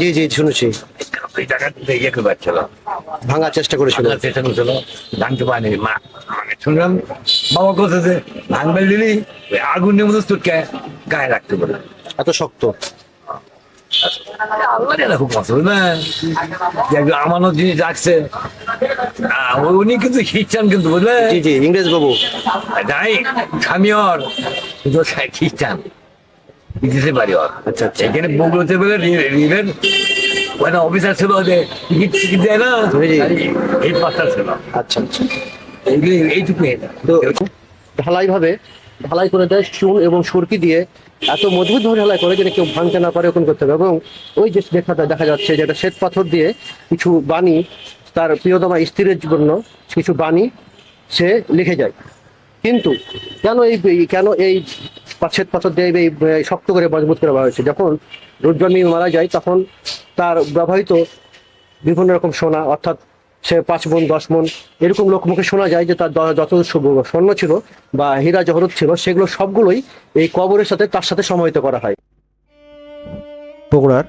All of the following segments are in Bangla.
জি জি শুনেছি। ইয়ে ভাঙার চেষ্টা করেছিল। ভাঙতে পারেনি। মা শুনলাম বাবা যে ভাঙবে দিলি আগুনের মতো চুটকে গায়ে রাখতে বলে এত শক্ত। না। আমানত জিনিস রাখছে। উনি কিন্তু খ্রিস্টান কিন্তু বুঝলে? জি জি ইংরেজ বাবু। যাই স্বামী ওর। কিন্তু সে খ্রিস্টান। বিদেশে বাড়ি ওর আচ্ছা, আচ্ছা। এখানে বগুড়াতে বলে রিভেন ওখানে অফিসার ছিল যে টিকিট টিকিট দেয় না। এই পাঁচটা ছিল। আচ্ছা আচ্ছা। এইগুলি এইটুকুই তো ঢালাই ভাবে ঢালাই করে দেয় চুন এবং সুরকি দিয়ে। এত মজবুত ভাবে ঢালাই করে যেন কেউ ভাঙতে না পারে এরকম করতে হবে। এবং ওই যে দেখাটা দেখা যাচ্ছে যেটা শ্বেত পাথর দিয়ে কিছু বাণী তার প্রিয়তমা স্ত্রীর জন্য কিছু বাণী সে লিখে যায়। কিন্তু কেন এই- কেন এই শ্বেত পাথর দিয়ে এই শক্ত করে মজবুত করা হয়েছে। যখন রুদ্রমী মারা যায়, তখন তার ব্যবহৃত বিভিন্ন রকম সোনা, অর্থাৎ সে পাঁচ মন দশ মন এরকম লোক মুখে শোনা যায় যে তার যত স্বর্ণ ছিল বা হীরা জহরত ছিল, সেগুলো সবগুলোই এই কবরের সাথে, তার সাথে সমাহিত করা হয়। বগুড়ার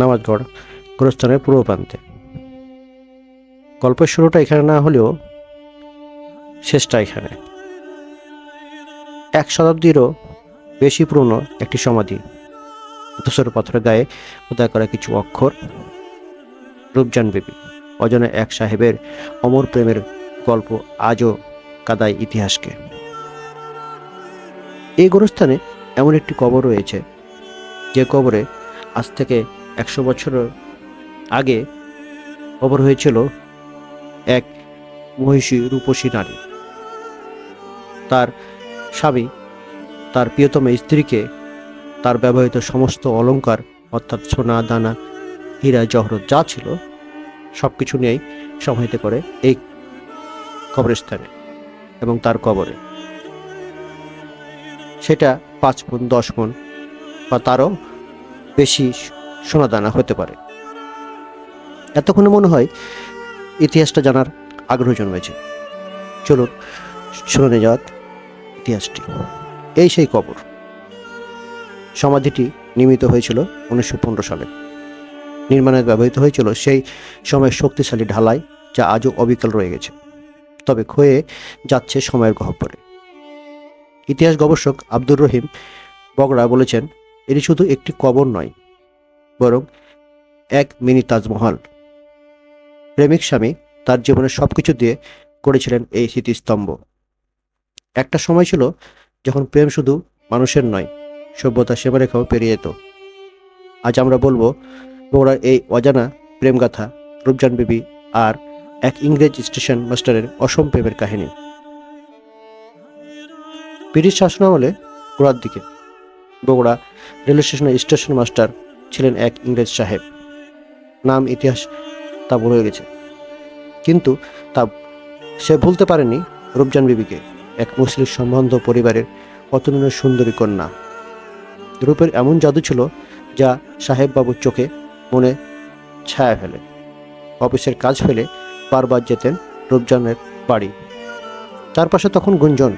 নামাজগড় গোরস্থানের পূর্ব প্রান্তে। গল্পের শুরুটা এখানে না হলেও শেষটা এখানে। এক শতাব্দীরও বেশি পুরনো একটি সমাধি। ধূসর পাথরের গায়ে খোদা করা কিছু অক্ষর। রূপজান বিবি, অজনে এক সাহেবের অমর প্রেমের গল্প আজও কাদায় ইতিহাসকে। এই গোরস্থানে এমন একটি কবর রয়েছে, যে কবরে আজ থেকে একশো বছর আগে কবর হয়েছিল এক মহিষী রূপসী নারী। তার স্বামী তার প্রিয়তম স্ত্রীকে তার ব্যবহৃত সমস্ত অলঙ্কার অর্থাৎ সোনা, দানা, হীরা জহরত যা ছিল সব কিছু নিয়েই সমাহিত করে এই কবরস্থানে এবং তার কবরে। সেটা পাঁচ মন দশ মন বা তারও বেশি সোনাদানা হতে পারে। এতক্ষণে মনে হয় ইতিহাসটা জানার আগ্রহ জন্মেছে। চলুন শুনে যাওয়ার ইতিহাসটি। এই সেই কবর। সমাধিটি নির্মিত হয়েছিল উনিশশো পনেরো সালে। নির্মাণে ব্যবহৃত হয়েছিল সেই সময়ের শক্তিশালী ঢালাই যা আজও অবিকল রয়ে গেছে, তবে ক্ষয়ে যাচ্ছে সময়ের গহ্বরে ইতিহাস গবেষক আব্দুর রহিম বগড়া বলেছেন, এটি শুধু একটি কবর নয়, বরং এক মিনি তাজমহল। প্রেমিক স্বামী তার জীবনের সব কিছু দিয়ে করেছিলেন এই স্মৃতিস্তম্ভ। একটা সময় ছিল যখন প্রেম শুধু মানুষের নয়, সভ্যতা সীমারেখাও পেরিয়ে যেত। আজ আমরা বলব বগুড়ার এই অজানা প্রেমগাথা, রূপজান বিবি আর এক ইংরেজ স্টেশন মাস্টারের অসম প্রেমের কাহিনী। ব্রিটিশ শাসনামলে গোড়ার দিকে বগুড়া রেল স্টেশনের স্টেশন মাস্টার ছিলেন এক ইংরেজ সাহেব। নাম, ইতিহাস তা বলে গেছে। কিন্তু তা সে ভুলতে পারেনি রূপজান বিবিকে। এক মুসলিম সম্বন্ধ পরিবারের অতুলনীয় সুন্দরী কন্যা। রূপের এমন জাদু ছিল যা সাহেব বাবুর চোখে মনে ছায়া ফেলে। অফিসের কাজ ফেলে বারবার যেতেন রূপজানের বাড়ি। তার পাশে তখন গুঞ্জন,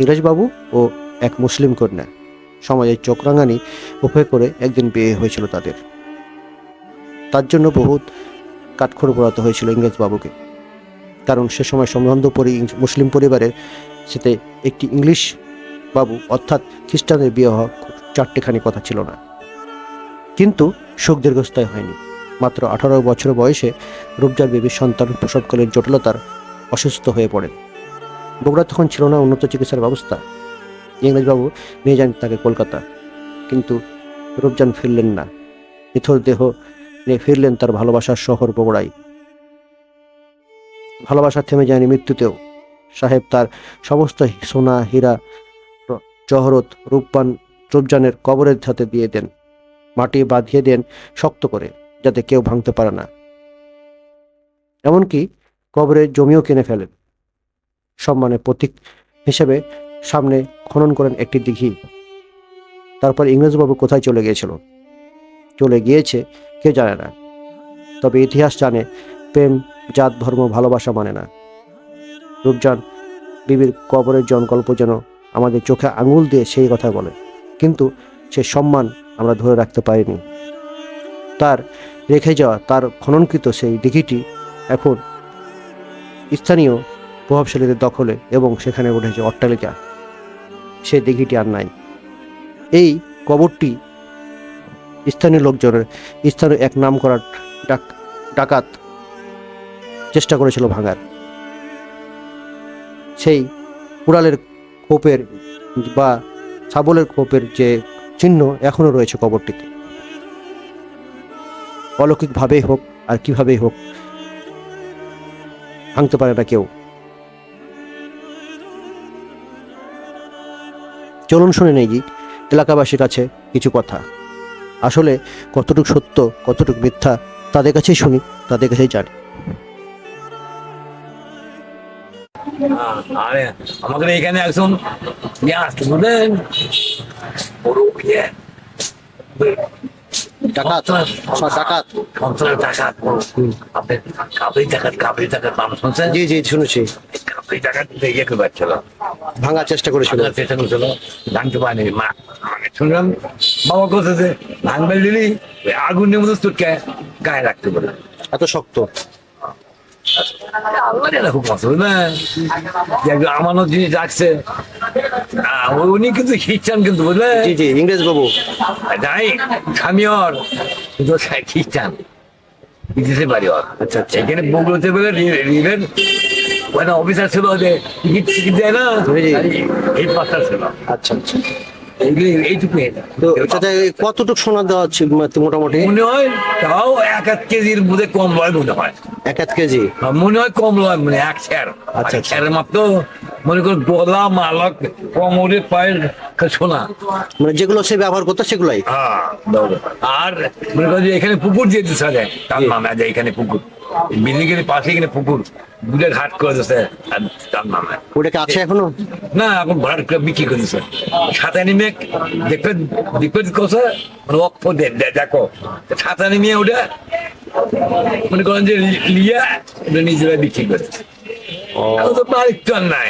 ইংরেজবাবু ও এক মুসলিম কন্যা। সমাজের চোখ রাঙানি উভয় করে একদিন বিয়ে হয়েছিল তাদের। তার জন্য বহুত কাঠখড় পোড়াতে হয়েছিল ইংরেজবাবুকে। কারণ সে সময় সম্বন্ধ পরি মুসলিম পরিবারের সাথে একটি ইংলিশ বাবু অর্থাৎ খ্রিস্টানের বিয়ে হওয়া চারটেখানি কথা ছিল না। কিন্তু সুখ দীর্ঘস্থায়ী হয়নি। মাত্র আঠারো বছর বয়সে রূপজার বেবির সন্তান প্রসবকালীন জটিলতার অসুস্থ হয়ে পড়েন। বগুড়া তখন ছিল না উন্নত চিকিৎসার ব্যবস্থা। ইংরেজবাবু নিয়ে যান তাকে কলকাতা। কিন্তু রূপজান ফিরলেন না। নিথর দেহ নিয়ে ফিরলেন তার ভালোবাসার শহর বগুড়ায়। ভালোবাসা থেমে যায়নি মৃত্যুতেও। সাহেব তার সমস্ত সোনা, হীরা, জহরত রূপবান রূপজানের কবরের সাথে দিয়ে দেন। মাটি বাঁধিয়ে দেন শক্ত করে, যাতে কেউ ভাঙতে পারে না। এমনকি কবরের জমিও কিনে ফেলেন। সম্মানের প্রতীক হিসেবে সামনে খনন করেন একটি দিঘি। তারপর ইংরেজবাবু কোথায় চলে গিয়েছিল? চলে গিয়েছে কেউ জানে না। তবে ইতিহাস জানে, প্রেম, জাত, ধর্ম, ভালোবাসা মানে না। রূপজান, বিবির কবরের জন গল্প যেন আমাদের চোখে আঙুল দিয়ে সেই কথা বলে। কিন্তু সে সম্মান আমরা ধরে রাখতে পারিনি। তার রেখে যাওয়া, তার খননকৃত সেই দিঘিটি এখন স্থানীয় প্রভাবশালীদের দখলে এবং সেখানে উঠেছে অট্টালিকা। সে দিঘিটি আর নাই। এই কবরটি স্থানীয় লোকজনের, স্থানীয় এক নাম করার ডাক ডাকাত চেষ্টা করেছিল ভাঙার। সেই কুড়ালের খোপের বা ছাগলের খোপের যে চিহ্ন এখনও রয়েছে কবরটিতে। অলৌকিকভাবেই হোক আর কিভাবেই হোক, ভাঙতে পারে না কেউ। চলুন শুনে নেই, এলাকাবাসীর কাছে কিছু কথা। আসলে কতটুকু সত্য, কতটুকু মিথ্যা, তাদের কাছেই শুনি, তাদের কাছেই জানি। আরে আমাদের এখানে একজন নিয়ে আসতে বুঝলেন বড় বিয়ে ডাকাত ডাকাত। অঞ্চলের ডাকাত আপনি কাবরি ডাকাত কাবরি ডাকাত নাম শুনছেন? জি জি শুনেছি। কাবরি ডাকাত ইয়ে করে ভাঙার চেষ্টা করেছিল। চেষ্টা করছিল। ভাঙতে পারেনি মা মানে শুনলাম বাবা কোথায় ভাঙবে দিলি ওই আগুনের মতো চুটকে গায়ে রাখতে বলে। এত শক্ত। আল্লাহ এটা খুব পছন্দ না? আমানত জিনিস রাখছে উনি কিন্তু খ্রিস্টান কিন্তু বুঝলে? জি জি ইংরেজ বাবু। কিন্তু খ্রিস্টান আচ্ছা, আচ্ছা। এখানে বলে ওখানে অফিসার ছিল যে টিকিট টিকিট দেয় না। এই ছিল। আচ্ছা আচ্ছা। এইটুকু তো চাচা কতটুকু সোনা দেওয়া হচ্ছে মোটামুটি? মনে হয় তাও এক এক কেজির বোধে কম লয় মনে হয়। এক এক কেজি? আর মনে হয় কম লয় মানে এক শেয়ার আচ্ছা, আচ্ছা। আচ্ছা। মাত্র মনে করো গলা মালক কমরে পায়ের সোনা। মানে যেগুলো সে ব্যবহার করতো সেগুলাই? হ্যাঁ, আর মনে করো এখানে পুকুর দিয়ে দিচ্ছে যায় তার। নামে এখানে পুকুর। বিল্ডিং এর পাশে এখানে পুকুর। দুটো ঘাট করে দিচ্ছে আর তার নামে। ওটা কি আছে এখনও? না এখন ভাড়া করে বিক্রি করে দিচ্ছে সাঁতার নেমে দেখবে দেখবে মানে অক্ষ দে- দেখো। সাঁতার নেমে ওটা মনে করেন যে লিয়া ওটা নিজেরা বিক্রি করে তো মালিক তো আর নাই।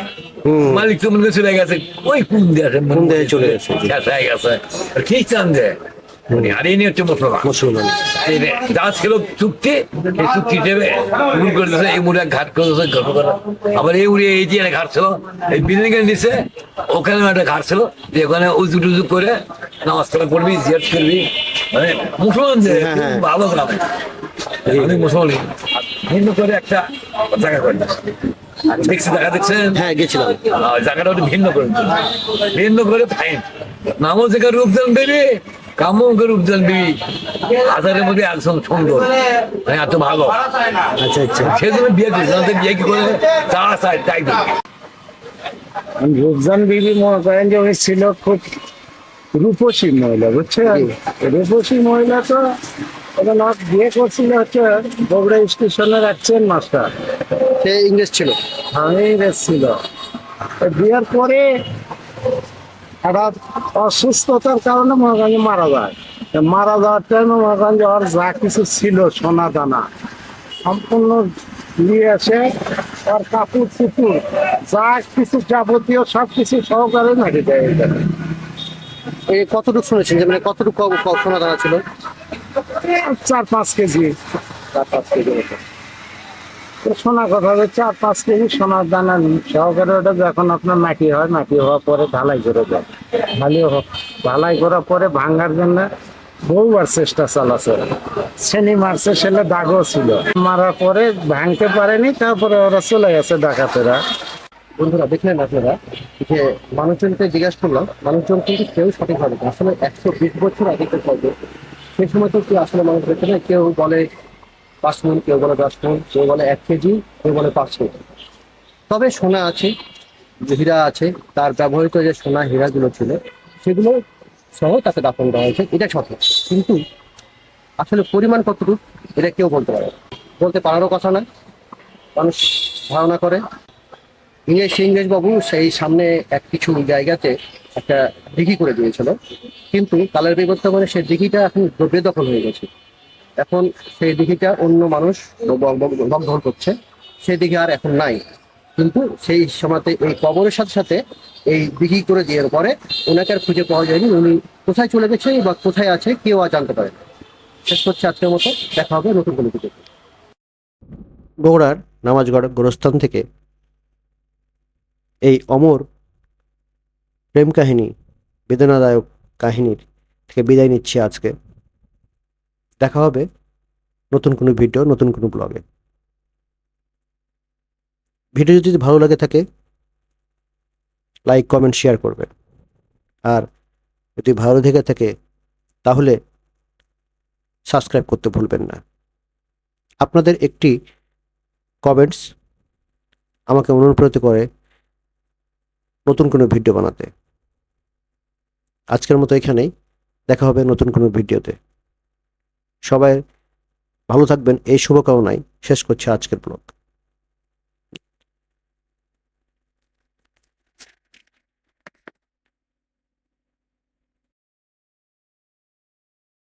মালিক তো মনে চলে গেছে। ওই কোন দেশে কোন দেশে চলে গেছে, গেছে। খ্রিস্টান যে হচ্ছে মুসলমান মুসলমান চুক্তি এই চুক্তি হিসেবে উড়ু করে দিয়েছে এই মুড়ে ঘাট করে দিয়েছে গল্প করে আবার এই উড়ে এই যে একটা ঘাট ছিল এই বিল্ডিং এর নিচে ওখানে একটা ঘাট ছিল যে ওখানে উজু টুজু করে নামাজ করবি জিয়াদ করবি মানে মুসলমান যে। ভালো গ্রামে অনেক মুসলমান ভিন্ন করে একটা জায়গা করে দেখছি জায়গা দেখছেন হ্যাঁ গেছিলাম জায়গাটা ভিন্ন করে ভিন্ন করে ফাইন নামও থেকে রূপদান কামও করে রূপদান বেবি হাজারের মধ্যে একজন সুন্দর। মানে এত ভালো। আচ্ছা আচ্ছা। সেজন্য বিয়ে দিয়েছে না তো বিয়ে কি করে? যা চায় তাই। রূপজান বিবি মনে করেন যে উনি ছিল খুব রূপসী মহিলা বুঝছেন? রূপসী মহিলা তো ওখানে ওর বিয়ে করছিল হচ্ছে বগুড়া স্টেশনের এক চেন মাস্টার। সে ইংরেজ ছিল। আমি ছিল। বিয়ের পরে একটা অসুস্থতার কারণে করেন মারা যায়। মারা যাওয়ার টাইমে মনে করেন যে কিছু ছিল সোনা দানা সম্পূর্ণ নিয়ে এসে আর কাপড় চুপুর যা কিছু যাবতীয় সব কিছু সহকারে নাকি দেয় এখানে এই কতটুকু শুনেছেন যে মানে কতটুকু সোনা দানা ছিল? চার পাঁচ কেজি। চার পাঁচ কেজি সোনা কথা হচ্ছে চার পাঁচ কেজি সোনার দানা সহকারে ওটা যখন আপনার মাটি হয়, মাটি হওয়ার পরে ঢালাই করে ঢালাই হোক ঢালাই করার পরে ভাঙার জন্য বহুবার চেষ্টা চালাছে। শ্রেণি মারছে সেটা দাগও ছিল। মারার পরে ভাঙতে পারেনি, তারপরে ওরা চলে গেছে ডাকাতেরা। বন্ধুরা, দেখলেন আপনারা যে মানুষজনকে জিজ্ঞাসা করলাম, মানুষজন কিন্তু কেউ সঠিকভাবে। আসলে একশো বিশ বছর আগে কবে সেই সময় তো কি আসলে মানুষ দেখে না কেউ বলে পাঁচ মন কেউ বলে দশ মন কেউ বলে এক কেজি, কেউ বলে পাঁচ কেজি। তবে সোনা আছে হীরা আছে, তার ব্যবহৃত যে সোনা হীরাগুলো ছিল, সেগুলো সহ তাকে দাফন করা হয়েছে। এটা সঠিক। কিন্তু আসলে পরিমাণ কতটুকু, এটা কেউ বলতে পারে। বলতে পারারও কথা না মানুষ ধারণা করে। ইংরেজ ইংরেজ বাবু সেই সামনে এক কিছু জায়গাতে একটা দিঘি করে দিয়েছিল। কিন্তু কালের বিবর্তমানে সেই দিঘিটা এখন বেদখল হয়ে গেছে। এখন সেই দিঘিটা অন্য মানুষ লগ্ধর করছে, সেই দিঘি আর এখন নাই। কিন্তু সেই সময়তে এই কবরের সাথে সাথে এই দিঘি করে দিয়ে পরে ওনাকে আর খুঁজে পাওয়া যায়নি, উনি কোথায় চলে গেছে বা কোথায় আছে কেউ আর জানতে পারে। শেষ করছে আজকের মতো, দেখা হবে নতুন কোনো ভিডিওতে। বগুড়ার নামাজগড় গোরস্থান থেকে এই অমর প্রেম কাহিনী, বেদনাদায়ক কাহিনীর থেকে বিদায় নিচ্ছি আজকে। দেখা হবে নতুন কোনো ভিডিও, নতুন কোনো ব্লগে। ভিডিও যদি ভালো লাগে থাকে, লাইক, কমেন্ট, শেয়ার করবে। আর যদি ভালো দেখে থাকে, তাহলে সাবস্ক্রাইব করতে ভুলবেন না। আপনাদের একটি কমেন্টস আমাকে অনুপ্রাণিত করে নতুন কোনো ভিডিও বানাতে। আজকের মতো এখানেই। দেখা হবে নতুন কোনো ভিডিওতে। সবাই ভালো থাকবেন এই শুভকামনায় শেষ করছে আজকের ব্লগ।